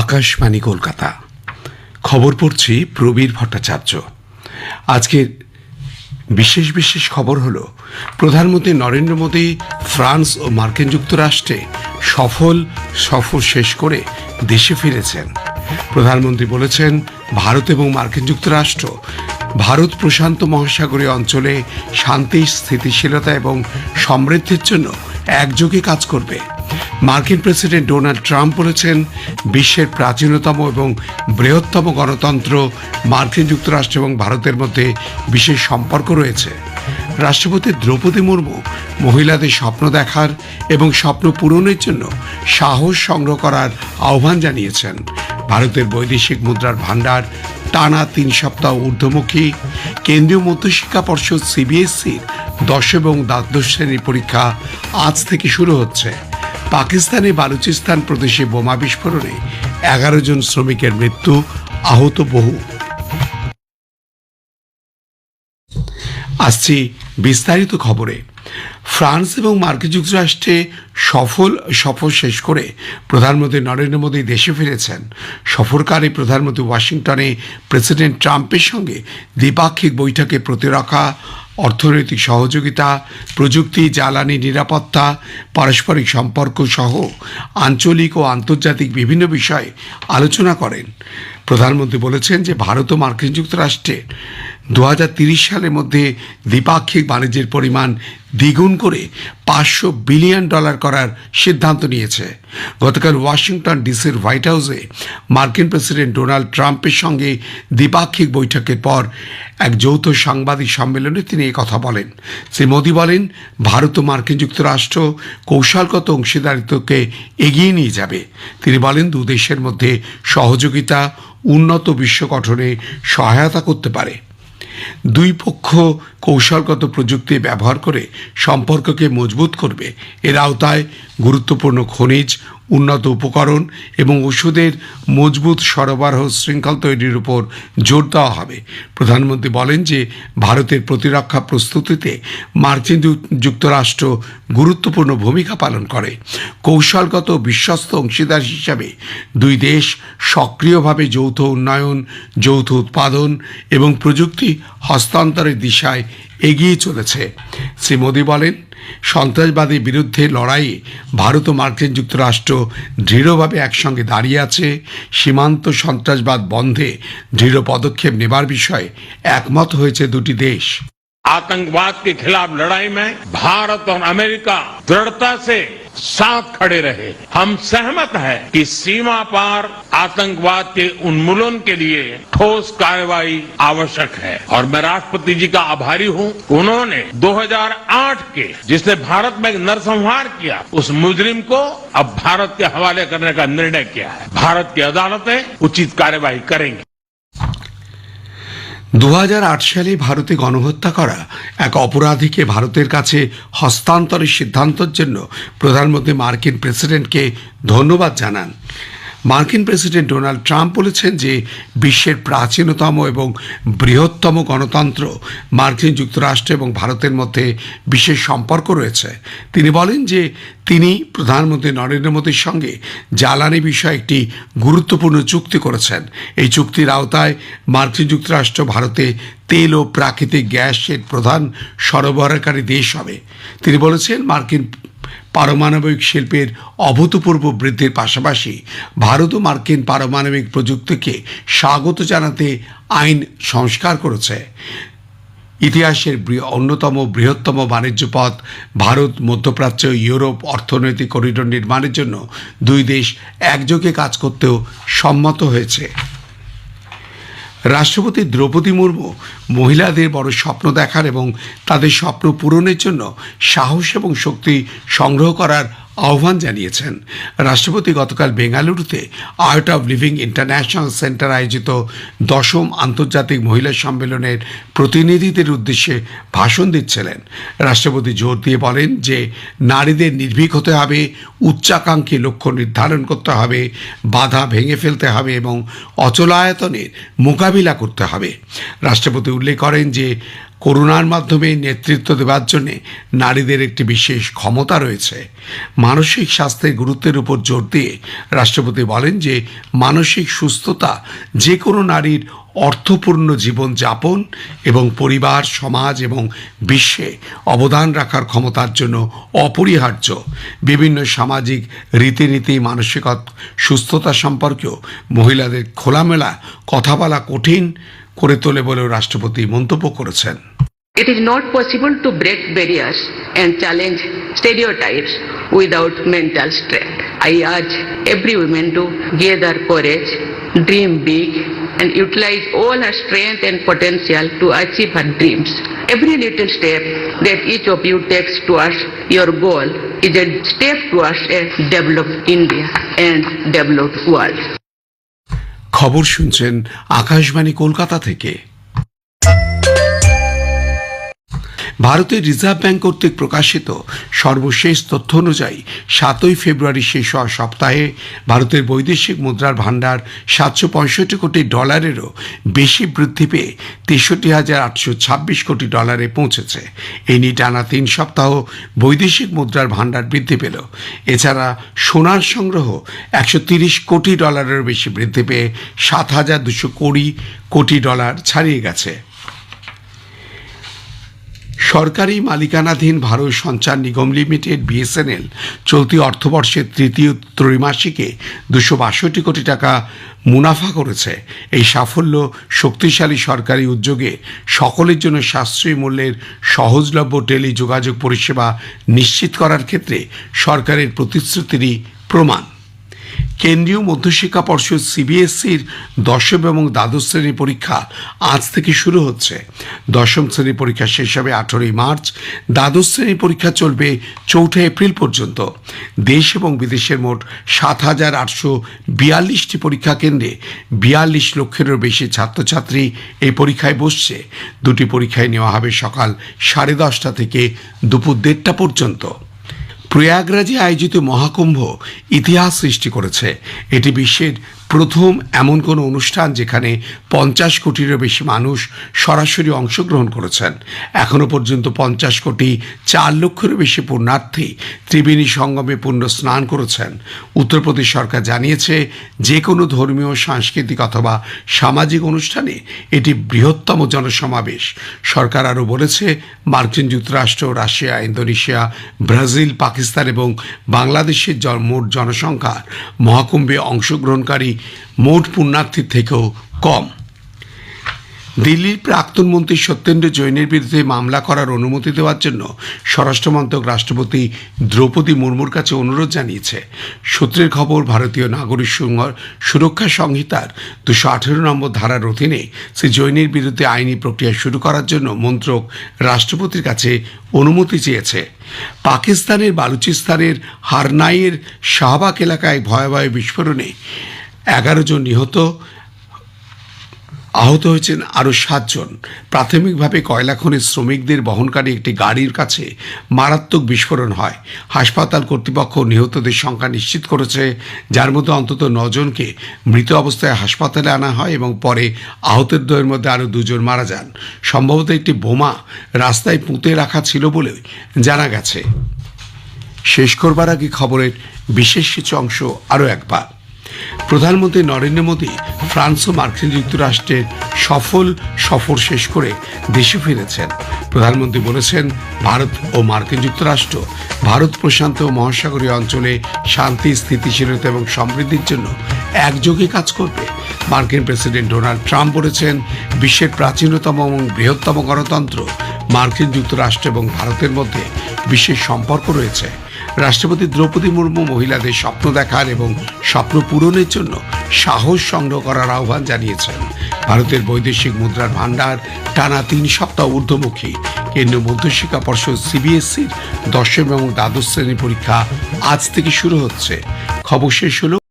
আকাশবাণী কলকাতা। খবর পড়ছি প্রবীর ভট্টাচার্য। আজকের বিশেষ বিশেষ খবর হল, প্রধানমন্ত্রী নরেন্দ্র মোদী ফ্রান্স ও মার্কিন যুক্তরাষ্ট্রে সফল, সফর শেষ করে দেশে ফিরেছেন। প্রধানমন্ত্রী বলেছেন, ভারত এবং মার্কিন যুক্তরাষ্ট্র ভারত প্রশান্ত মহাসাগরীয় অঞ্চলে শান্তি, স্থিতিশীলতা এবং সমৃদ্ধির জন্য একযোগে কাজ করবে। মার্কিন প্রেসিডেন্ট ডোনাল্ড ট্রাম্প বলেছেন, বিশ্বের প্রাচীনতম এবং বৃহত্তম গণতন্ত্র, মার্কিন যুক্তরাষ্ট্র এবং ভারতের মধ্যে বিশেষ সম্পর্ক রয়েছে। রাষ্ট্রপতি দ্রৌপদী মুর্মু মহিলাদের স্বপ্ন দেখার এবং স্বপ্ন পূরণের জন্য সাহস সংগ্রহ করার আহ্বান জানিয়েছেন। ভারতের বৈদেশিক মুদ্রার ভাণ্ডার টানা তিন সপ্তাহ ঊর্ধ্বমুখী। কেন্দ্রীয় মধ্যশিক্ষা পর্ষদ সিবিএসসির দশ এবং দ্বাদশ শ্রেণির পরীক্ষা আজ থেকে শুরু হচ্ছে। পাকিস্তানে বালুচিস্তান প্রদেশে বোমা বিস্ফোরণে এগারো জন শ্রমিকের মৃত্যু, আহত বহু। আসছি বিস্তারিত খবরে। ফ্রান্স এবং মার্কিন যুক্তরাষ্ট্রে সফল সফর শেষ করে প্রধানমন্ত্রী নরেন্দ্র মোদী দেশে ফিরেছেন। সফরকারী প্রধানমন্ত্রী ওয়াশিংটনে প্রেসিডেন্ট ট্রাম্পের সঙ্গে দ্বিপাক্ষিক বৈঠকে প্রতিরক্ষা অর্থনৈতিক সহযোগিতা, প্রযুক্তি, জ্বালানি নিরাপত্তা, পারস্পরিক সম্পর্ক সহ আঞ্চলিক ও আন্তর্জাতিক বিভিন্ন বিষয়ে আলোচনা করেন। প্রধানমন্ত্রী বলেছেন যে, ভারত ও মার্কিন যুক্তরাষ্ট্রে দু সালের মধ্যে দ্বিপাক্ষিক বাণিজ্যের পরিমাণ দ্বিগুণ করে পাঁচশো বিলিয়ন ডলার করার সিদ্ধান্ত নিয়েছে। গতকাল ওয়াশিংটন ডিসির হোয়াইট হাউসে মার্কিন প্রেসিডেন্ট ডোনাল্ড ট্রাম্পের সঙ্গে দ্বিপাক্ষিক বৈঠকের পর এক যৌথ সাংবাদিক সম্মেলনে তিনি কথা বলেন। শ্রী মোদী বলেন, ভারত ও মার্কিন যুক্তরাষ্ট্র কৌশলগত অংশীদারিত্বকে এগিয়ে নিয়ে যাবে। তিনি বলেন দু দেশের মধ্যে সহযোগিতা উন্নত বিশ্ব গঠনে সহায়তা করতে পারে। দুই পক্ষ কৌশলগত প্রযুক্তি ব্যবহার করে সম্পর্ককে মজবুত করবে। এর আওতায় গুরুত্বপূর্ণ খনিজ উন্নত উপকরণ এবং ওষুধের মজবুত সরবরাহ শৃঙ্খল তৈরির উপর জোর দেওয়া হবে। প্রধানমন্ত্রী বলেন যে, ভারতের প্রতিরক্ষা প্রস্তুতিতে মার্কিন যুক্তরাষ্ট্র গুরুত্বপূর্ণ ভূমিকা পালন করে। কৌশলগত বিশ্বস্ত অংশীদার হিসাবে দুই দেশ সক্রিয়ভাবে যৌথ উন্নয়ন, যৌথ উৎপাদন এবং প্রযুক্তি হস্তান্তরের দিশায় এগিয়ে চলেছে। শ্রী মোদী বলেন সন্ত্রাসবাদের বিরুদ্ধে লড়াইয়ে ভারত ও মার্কিন যুক্তরাষ্ট্র দৃঢ়ভাবে একসঙ্গে দাঁড়িয়ে আছে সীমান্ত সন্ত্রাসবাদ বন্ধে দৃঢ় পদক্ষেপ নেবার বিষয়ে একমত হয়েছে দুটি দেশ आतंकवाद के खिलाफ लड़ाई में भारत और अमेरिका दृढ़ता से साथ खड़े रहे। हम सहमत हैं कि सीमा पार आतंकवाद के उन्मूलन के लिए ठोस कार्रवाई आवश्यक है। और मैं राष्ट्रपति जी का आभारी हूँ। उन्होंने 2008 के जिसने भारत में नरसंहार किया, उस मुजरिम को अब भारत के हवाले करने का निर्णय किया है। भारत की अदालतें उचित कार्यवाही करेंगी। দু হাজার আট সালে ভারতে গণহত্যা করা এক অপরাধীকে ভারতের কাছে হস্তান্তরের সিদ্ধান্তের জন্য প্রধানমন্ত্রী মার্কিন প্রেসিডেন্টকে ধন্যবাদ জানান। মার্কিন প্রেসিডেন্ট ডোনাল্ড ট্রাম্প বলেছেন যে বিশ্বের প্রাচীনতম এবং বৃহত্তম গণতন্ত্র মার্কিন যুক্তরাষ্ট্র এবং ভারতের মধ্যে বিশেষ সম্পর্ক রয়েছে। তিনি বলেন যে তিনি প্রধানমন্ত্রী নরেন্দ্র মোদীর সঙ্গে জ্বালানি বিষয়ে একটি গুরুত্বপূর্ণ চুক্তি করেছেন। এই চুক্তির আওতায় মার্কিন যুক্তরাষ্ট্র ভারতে তেল ও প্রাকৃতিক গ্যাসের প্রধান সরবরাহকারী দেশ হবে। তিনি বলেছেন মার্কিন পারমাণবিক শিল্পের অভূতপূর্ব বৃদ্ধির পাশাপাশি ভারত ও মার্কিন পারমাণবিক প্রযুক্তিকে স্বাগত জানাতে আইন সংস্কার করেছে। ইতিহাসের অন্যতম বৃহত্তম বাণিজ্য পথ ভারত, মধ্যপ্রাচ্য, ইউরোপ অর্থনৈতিক করিডোর নির্মাণের জন্য দুই দেশ একযোগে কাজ করতেও সম্মত হয়েছে। রাষ্ট্রপতি দ্রৌপদী মুর্মু মহিলাদের বড় স্বপ্ন দেখার এবং তাদের স্বপ্ন পূরণের জন্য সাহস এবং শক্তি সংগ্রহ করার আহ্বান জানিয়েছেন। রাষ্ট্রপতি গতকাল বেঙ্গালুরুতে art of living international centre আয়োজিত দশম আন্তর্জাতিক মহিলা সম্মেলনের প্রতিনিধিদের উদ্দেশ্যে ভাষণ দিচ্ছিলেন। রাষ্ট্রপতি জোর দিয়ে বলেন যে, নারীদের নির্ভীক হতে হবে, উচ্চাকাঙ্ক্ষী লক্ষ্য নির্ধারণ করতে হবে, বাধা ভেঙে ফেলতে হবে এবং অচলায়তনের মোকাবিলা করতে হবে। রাষ্ট্রপতি উল্লেখ করেন যে করুণার মাধ্যমে নেতৃত্ব দেওয়ার জন্য নারীদের একটি বিশেষ ক্ষমতা রয়েছে। মানসিক স্বাস্থ্যের গুরুত্বের উপর জোর দিয়ে রাষ্ট্রপতি বলেন যে, মানসিক সুস্থতা যে কোনো নারীর অর্থপূর্ণ জীবন যাপন এবং পরিবার, সমাজ এবং বিশ্বে অবদান রাখার ক্ষমতার জন্য অপরিহার্য। বিভিন্ন সামাজিক রীতিনীতি মানসিক সুস্থতা সম্পর্কেও মহিলাদের খোলামেলা কথা বলা কঠিন করে তোলে বলেও রাষ্ট্রপতি মন্তব্য করেছেন It is not possible to break barriers and challenge stereotypes without mental strength. I urge every woman to gather courage, dream big, and utilize all her strength and potential to achieve her dreams. Every little step that each of you takes towards your goal is a step towards a developed India and developed world. খবর শুনছেন আকাশবাণী কলকাতা থেকে। ভারতের reserve bank কর্তৃক প্রকাশিত সর্বশেষ তথ্য অনুযায়ী সাতই ফেব্রুয়ারি শেষ হওয়া সপ্তাহে ভারতের বৈদেশিক মুদ্রার ভাণ্ডার সাতশো পঁয়ষট্টি কোটি ডলারেরও বেশি বৃদ্ধি পেয়ে তেষট্টি হাজার আটশো ছাব্বিশ কোটি ডলারে পৌঁছেছে। এই নিয়ে টানা তিন সপ্তাহ বৈদেশিক মুদ্রার ভাণ্ডার বৃদ্ধি পেল। এছাড়া সোনার সংগ্রহ একশো তিরিশ কোটি ডলারেরও বেশি বৃদ্ধি পেয়ে সাত হাজার দুশো কুড়ি কোটি ডলার ছাড়িয়ে গেছে। সরকারি মালিকানাধীন ভারত সঞ্চার নিগম লিমিটেড, বিএসএনএল, চলতি অর্থবর্ষের তৃতীয় ত্রৈমাসিকে দুশো বাষট্টি কোটি টাকা মুনাফা করেছে। এই সাফল্য শক্তিশালী সরকারি উদ্যোগে সকলের জন্য সাশ্রয়ী মূল্যের সহজলভ্য টেলি যোগাযোগ পরিষেবা নিশ্চিত করার ক্ষেত্রে সরকারের প্রতিশ্রুতিরই প্রমাণ। কেন্দ্রীয় মধ্যশিক্ষা পর্ষদ সিবিএসসির দশম এবং দ্বাদশ শ্রেণির পরীক্ষা আজ থেকে শুরু হচ্ছে। দশম শ্রেণির পরীক্ষা শেষ হবে আঠেরোই মার্চ। দ্বাদশ শ্রেণির পরীক্ষা চলবে চৌঠা এপ্রিল পর্যন্ত। দেশ এবং বিদেশের মোট সাত হাজার আটশো বিয়াল্লিশটি পরীক্ষা কেন্দ্রে বিয়াল্লিশ লক্ষেরও বেশি ছাত্রছাত্রী এই পরীক্ষায় বসছে। দুটি পরীক্ষায় নেওয়া হবে সকাল সাড়ে দশটা থেকে দুপুর দেড়টা পর্যন্ত। প্রয়াগরাজে আয়োজিত মহাকুম্ভ ইতিহাস সৃষ্টি করেছে। এটি বিশ্বের প্রথম এমন কোনো অনুষ্ঠান যেখানে পঞ্চাশ কোটিরও বেশি মানুষ সরাসরি অংশগ্রহণ করেছেন। এখনও পর্যন্ত পঞ্চাশ কোটি চার লক্ষেরও বেশি পুণ্যার্থী ত্রিবেণী সঙ্গমে পুণ্য স্নান করেছেন। উত্তরপ্রদেশ সরকার জানিয়েছে, যে কোনো ধর্মীয়, সাংস্কৃতিক অথবা সামাজিক অনুষ্ঠানে এটি বৃহত্তম জনসমাবেশ। সরকার আরও বলেছে, মার্কিন যুক্তরাষ্ট্র, রাশিয়া, ইন্দোনেশিয়া, ব্রাজিল, পাকিস্তান এবং বাংলাদেশের মোট জনসংখ্যা মহাকুম্ভে অংশগ্রহণকারী মোট পুণ্যার্থীর থেকেও কম। দিল্লির প্রাক্তন মন্ত্রী সত্যেন্দ্র জৈনের বিরুদ্ধে মামলা করার অনুমতি দেওয়ার জন্য স্বরাষ্ট্রমন্ত্রক রাষ্ট্রপতি দ্রৌপদী মুর্মুর কাছে অনুরোধ জানিয়েছে। সূত্রের খবর, ভারতীয় নাগরিক সুরক্ষা সংহিতার দুশো আঠেরো নম্বর ধারার অধীনে শ্রী জৈনের বিরুদ্ধে আইনি প্রক্রিয়া শুরু করার জন্য মন্ত্রক রাষ্ট্রপতির কাছে অনুমতি চেয়েছে। পাকিস্তানের বালুচিস্তানের হারনাইয়ের শাহবাগ এলাকায় ভয়াবহ বিস্ফোরণে এগারো জন নিহত আহত হয়েছেন আরও সাতজন। প্রাথমিকভাবে কয়লা খনির শ্রমিকদের বহনকারী একটি গাড়ির কাছে মারাত্মক বিস্ফোরণ হয়। হাসপাতাল কর্তৃপক্ষ নিহতদের সংখ্যা নিশ্চিত করেছে। যার মধ্যে অন্তত নজনকে মৃত অবস্থায় হাসপাতালে আনা হয় এবং পরে আহতদের মধ্যে আরও দুজন মারা যান। সম্ভবত একটি বোমা রাস্তায় পুঁতে রাখা ছিল বলে জানা গেছে। শেষ করবার আগে খবরের বিশেষ কিছু অংশ আরও একবার। প্রধানমন্ত্রী নরেন্দ্র মোদী ফ্রান্স ও মার্কিন যুক্তরাষ্ট্রের সফল সফর শেষ করে দেশে ফিরেছেন। প্রধানমন্ত্রী বলেছেন, ভারত ও মার্কিন যুক্তরাষ্ট্র ভারত প্রশান্ত ও মহাসাগরীয় অঞ্চলে শান্তি, স্থিতিশীলতা এবং সমৃদ্ধির জন্য একযোগে কাজ করবে। মার্কিন প্রেসিডেন্ট ডোনাল্ড ট্রাম্প বলেছেন, বিশ্বের প্রাচীনতম এবং বৃহত্তম গণতন্ত্র মার্কিন যুক্তরাষ্ট্র এবং ভারতের মধ্যে বিশেষ সম্পর্ক রয়েছে। রাষ্ট্রপতি দ্রৌপদী মুর্মু মহিলাদের স্বপ্ন দেখার এবং স্বপ্ন পূরণের জন্য সাহস সংগ্রহ করার আহ্বান জানিয়েছেন। ভারতের বৈদেশিক মুদ্রার ভাণ্ডার টানা তিন সপ্তাহ ঊর্ধ্বমুখী। কেন্দ্রীয় মধ্যশিক্ষা পর্ষদ সিবিএসসির দশম এবং দ্বাদশ শ্রেণির পরীক্ষা আজ থেকে শুরু হচ্ছে। খবর শেষ হলো